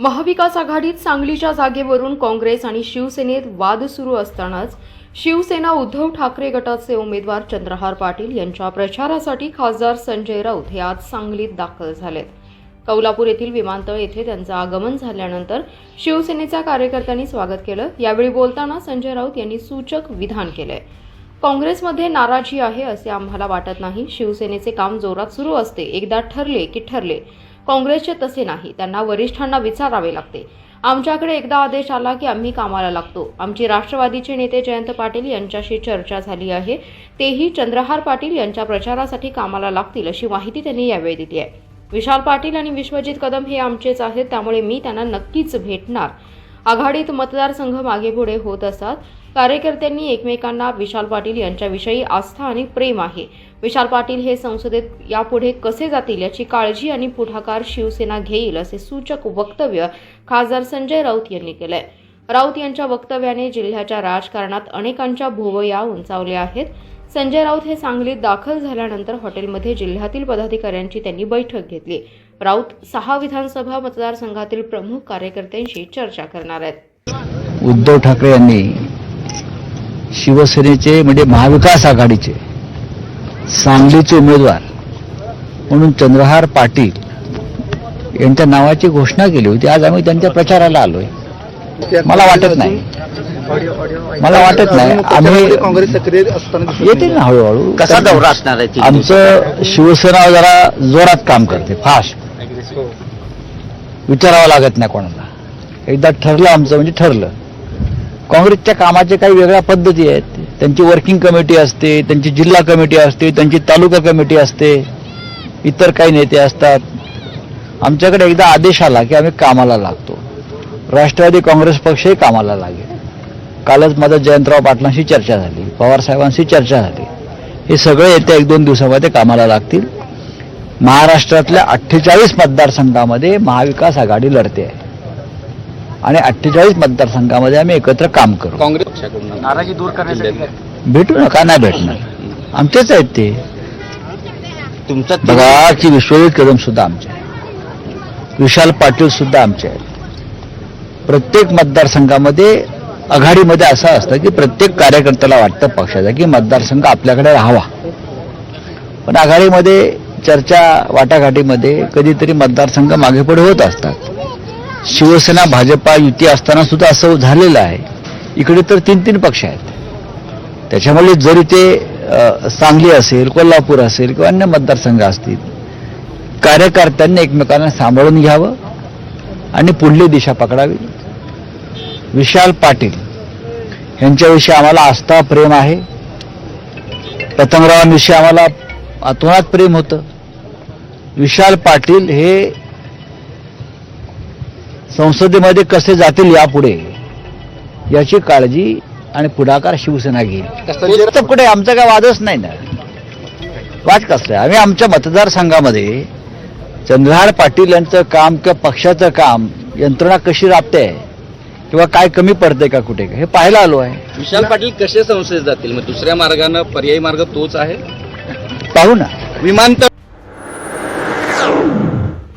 महाविकास आघाडीत सांगलीच्या जागेवरून काँग्रेस आणि शिवसेनेत वाद सुरू असतानाच शिवसेना उद्धव ठाकरे गटाचे उमेदवार चंद्रहार पाटील यांच्या प्रचारासाठी खासदार संजय राऊत हे आज सांगलीत दाखल झालेत. कौलापूर येथील विमानतळ येथे त्यांचं आगमन झाल्यानंतर शिवसेनेच्या कार्यकर्त्यांनी स्वागत केलं. यावेळी बोलताना संजय राऊत यांनी सूचक विधान केलंय. काँग्रेसमध्ये नाराजी आहे असे आम्हाला वाटत नाही. शिवसेनेचे काम जोरात सुरू असते. एकदा ठरले की ठरले. काँग्रेसचे तसे नाही. त्यांना वरिष्ठांना विचारावे लागते. आमच्याकडे एकदा आदेश आला की आम्ही कामाला लागतो. आमची राष्ट्रवादीचे नेते जयंत पाटील यांच्याशी चर्चा झाली आहे. तेही चंद्रहार पाटील यांच्या प्रचारासाठी कामाला लागतील अशी माहिती त्यांनी यावेळी दिली आहे. विशाल पाटील आणि विश्वजित कदम हे आमचेच आहेत त्यामुळे मी त्यांना नक्कीच भेटणार. आघाडीत मतदारसंघ मागे पुढे होत असतात. कार्यकर्त्यांनी एकमेकांना विशाल पाटील यांच्याविषयी आस्था आणि प्रेम आहे. विशाल पाटील हे संसदेत यापुढे कसे जातील याची काळजी आणि पुढाकार शिवसेना घेईल असे सूचक वक्तव्य खासदार संजय राऊत यांनी केलंय. राऊत यांच्या वक्तव्याने जिल्ह्याच्या राजकारणात अनेकांच्या भोवया उंचावल्या आहेत. संजय राऊत हे सांगलीत दाखल झाल्यानंतर हॉटेलमध्ये जिल्ह्यातील पदाधिकाऱ्यांची त्यांनी बैठक घेतली. राऊत सहा विधानसभा मतदारसंघातील प्रमुख कार्यकर्त्यांशी चर्चा करणार आहेत. उद्धव ठाकरे यांनी शिवसेनेचे म्हणजे महाविकास आघाडीचे सांगलीचे उमेदवार म्हणून चंद्रहार पाटील यांच्या नावाची घोषणा केली होती. आज आम्ही त्यांच्या प्रचाराला आलोय. मला वाटत नाही. मला वाटत नाही. आम्ही काँग्रेस सक्रिय असताना दिसून येतील ना हळूहळू. कसा दौरा असणार आहे आमचं शिवसेना जरा जोरात काम करते फास्ट. विचारावं लागत नाही कोणाला. एकदा ठरलं आमचं म्हणजे ठरलं. काँग्रेसच्या कामाच्या काही वेगळ्या पद्धती आहेत. त्यांची वर्किंग कमिटी असते त्यांची जिल्हा कमिटी असते त्यांची तालुका कमिटी असते. इतर काही नेते असतात. आमच्याकडे एकदा आदेश आला की आम्ही कामाला लागतो. राष्ट्रवादी काँग्रेस पक्षही कामाला लागेल. कालच माझं जयंतराव पाटलांशी चर्चा झाली पवार साहेबांशी चर्चा झाली. हे सगळे येत्या एक दोन दिवसामध्ये कामाला लागतील. महाराष्ट्रातल्या अठ्ठेचाळीस मतदारसंघामध्ये महाविकास आघाडी लढते आहे. आणि अठ्ठेचाळीस मतदारसंघामध्ये आम्ही एकत्र काम करू. काँग्रेस पक्षाकडून नाराजी दूर करण्यासाठी? भेटू ना का नाही भेटणार. आमचेच आहेत ते. तुमचा बघा की विश्वजित कदम सुद्धा आमचे आहे विशाल पाटील सुद्धा आमचे आहेत. प्रत्येक मतदारसंघामध्ये आघाडीमध्ये असं असतं की प्रत्येक कार्यकर्त्याला वाटतं पक्षाचा की मतदारसंघ आपल्याकडे राहावा. पण आघाडीमध्ये चर्चा वाटाघाटीमध्ये कधीतरी मतदारसंघ मागे पुढे होत असतात. शिवसेना भाजपा युती असताना सुद्धा असं झालेलं आहे. इकडे तर तीन तीन पक्ष आहेत. त्याच्यामुळे जरी ते सांगली असेल कोल्हापूर असेल किंवा अन्य मतदारसंघ असतील कार्यकर्त्यांनी एकमेकांना सांभाळून घ्यावं आणि पुढली दिशा पकडावी. विशाल पाटील यांच्याविषयी आम्हाला आस्था प्रेम आहे. पतंगरावांविषयी आम्हाला अतोनात प्रेम होतं. विशाल पाटील हे संसदेमध्ये कसे जातील यापुढे याची काळजी आणि पुढाकार शिवसेना घेईल. तर कुठे आमचा काय वादच नाही ना. वाद कसं आहे? आम्ही आमच्या मतदारसंघामध्ये चंद्रहार पाटील यांचं काम किंवा पक्षाचं काम यंत्रणा कशी राबते किंवा काय कमी पडतंय का कुठे? हे पाहायला आलो आहे. विशाल पाटील कसे संसदेत जातील? मग दुसऱ्या मार्गानं पर्यायी मार्ग तोच आहे? पाहू ना. विमानतळ